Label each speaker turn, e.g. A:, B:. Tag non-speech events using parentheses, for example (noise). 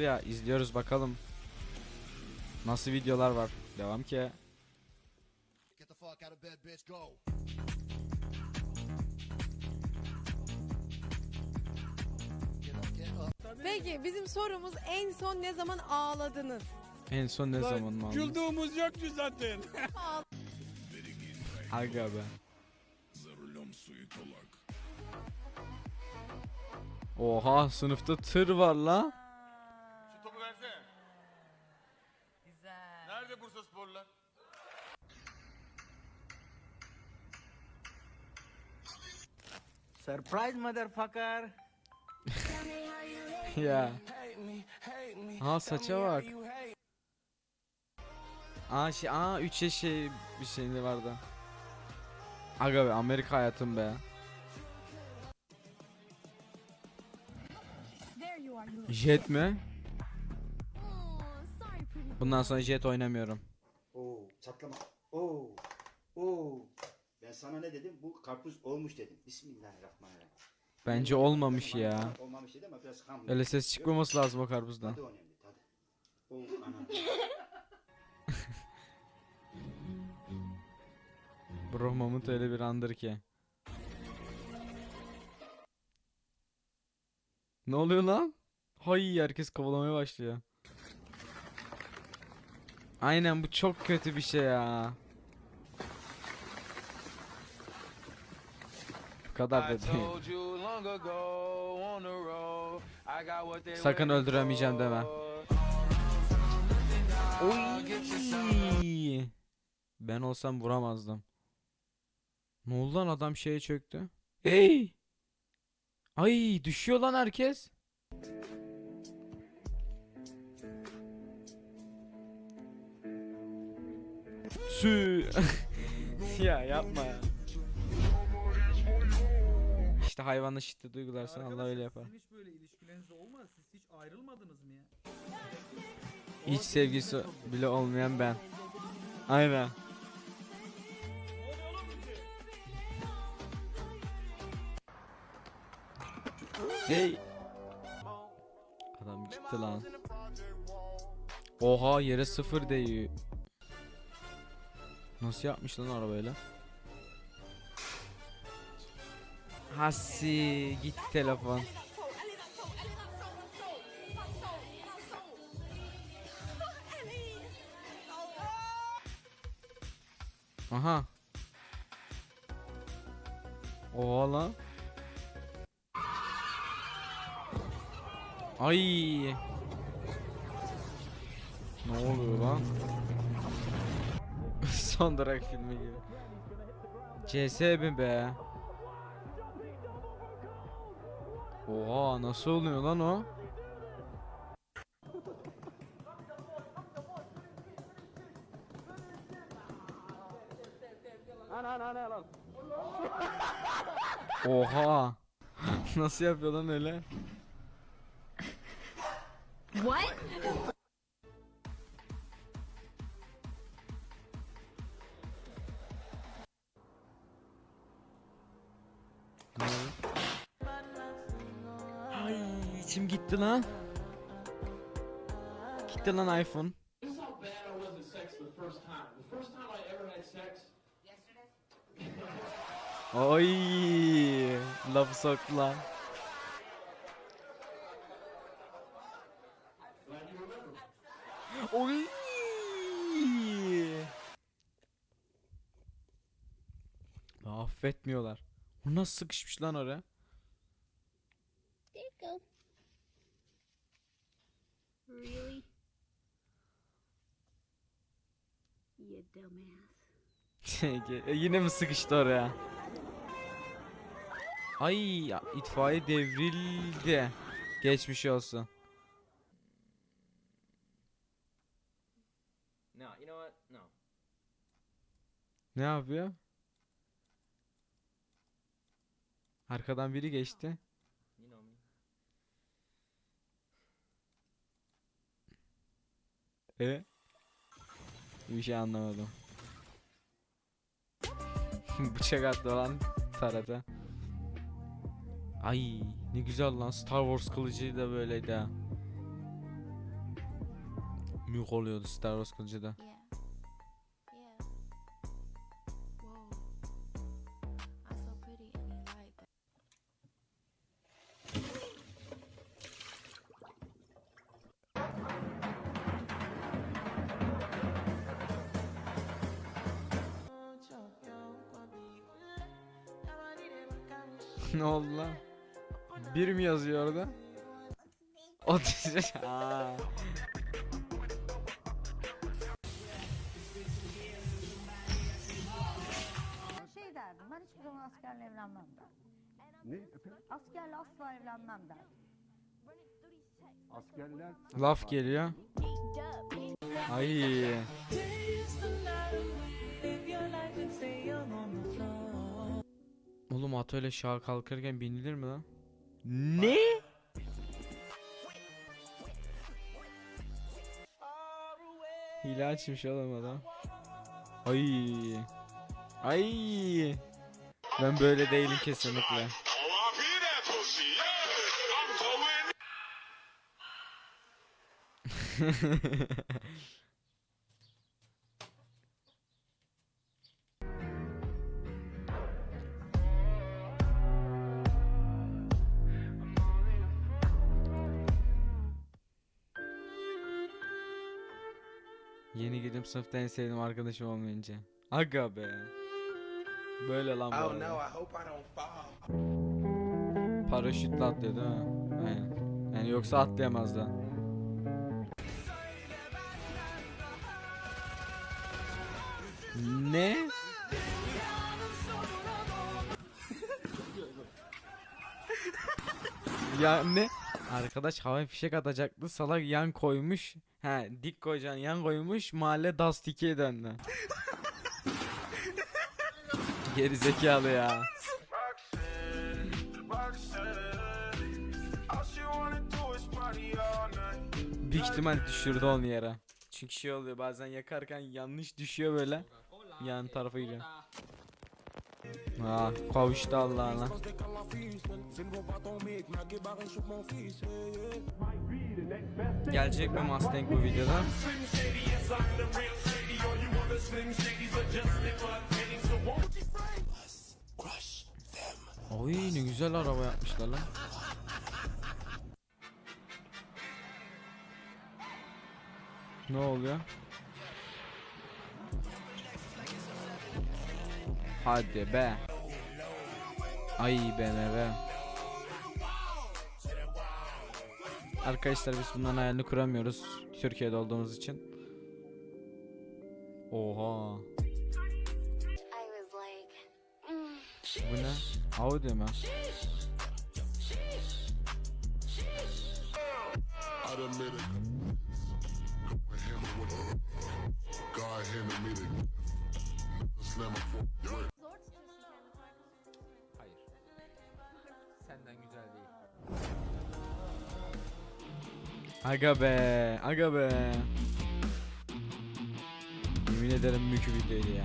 A: ya izliyoruz bakalım. Nasıl videolar var. Devam ki.
B: Get the fuck out of bed, bitch. Go. Get up, get up.
C: Peki bizim sorumuz en son ne zaman ağladınız?
A: En son ne zaman mı aldınız?
D: Güldüğümüz yok ki zaten. (laughs)
A: Aga be. Oha sınıfta tır var la.
E: Nerede Bursa Sporlar?
F: Surprise, motherfucker. (laughs)
A: ya. Ha saça bak. Aa şey aa 3 yaş şey bir şeyinde vardı. Aga be Amerika hayatım be. Jet mi? Bundan sonra jet oynamıyorum.
G: Oo çatlama. Oo. Oo. Ben sana ne dedim? Bu karpuz olmuş dedim. Bismillahirrahmanirrahim.
A: Bence olmamış ya.
G: Olmamış dedim ama biraz ham.
A: Öyle ses çıkmaması lazım o karpuzdan.
G: Tadı önemli tadı. Oo ana. (laughs)
A: Bro Mamut öyle bir andır ki. Ne oluyor lan? Hay herkes kovalamaya başlıyor. Aynen bu çok kötü bir şey ya. Bu kadar da değil. Sakın öldüremeyeceğim deme. Oy. Ben olsam vuramazdım. Ne oldu lan adam şeye çöktü? Hey! Ay düşüyor lan herkes. Sü. (laughs) ya yapma ya. İşte hayvanla şiddet duygularsan Allah öyle yapar.
D: Hiç böyle ilişkileriniz olmaz. Siz hiç ayrılmadınız mı ya?
A: Hiç sevgisi bile olmayan ben. Aynen. Hey. Adam gitti lan. Oha yere sıfır değiyor. Nasıl yapmış lan arabayla? Hasi gitti telefon. Aha. Oha lan. Ay. Ne oluyor lan? Son Drag filmi gibi. CS mi be? Oha nasıl oluyor lan o? Oha. (laughs) Nasıl yapıyor lan öyle?
H: What?
A: Gitti lan. Gitti lan iPhone. Oy, lafı soktu lan. Oy. Affetmiyorlar. Bu nasıl sıkışmış lan oraya?
H: Really? You dumbass.
A: E, Yine mi sıkıştı oraya? Ay ya, itfaiye devrildi. Geçmiş olsun.
F: No, you know what? No.
A: Ne yapıyor? Arkadan biri geçti.
F: You know me.
A: E? Bir şey anlamadım. (laughs) Bıçak attı lan tarata. Ay ne güzel lan Star Wars kılıcı da böyleydi ha. Mük oluyordu Star Wars kılıcı da.
H: Yeah. (laughs)
A: ne oldu lan? Bir mi yazıyor orada? O Aa.
I: şey derdim, ben hiçbir zaman askerle evlenmem derdim. Ne? Askerle asla evlenmem derdim.
A: Laf geliyor. Ay. Oğlum at öyle şaha kalkarken binilir mi lan? Ne? Hile açmış oğlum adam. Ay. Ay. Ben böyle değilim kesinlikle. (laughs) Yeni girdim sınıfta en sevdiğim arkadaşım olmayınca. Aga be. Böyle lan bu arada. Paraşütle atlıyor değil mi? Aynen. Yani yoksa atlayamazdı. Ne? (laughs) ya ne? Arkadaş hava fişek atacaktı. Salak yan koymuş. He dik koyacaksın yan koymuş. Mahalle Dust 2'ye döndü. (laughs) Geri zekalı ya. Büyük ihtimal düşürdü onu yere. Çünkü şey oluyor bazen yakarken yanlış düşüyor böyle. Yan tarafa gidiyor. Ah kavuştu Allah'ına. Gelecek mi Mustang bu videoda? Oy ne güzel araba yapmışlar lan. Ne oluyor? Hadi be. Ay BMW. Arkadaşlar biz bundan hayalini kuramıyoruz. Türkiye'de olduğumuz için. Oha. Bu ne? Audi mi? Aga be, aga be. Yemin ederim mükü videoydu ya.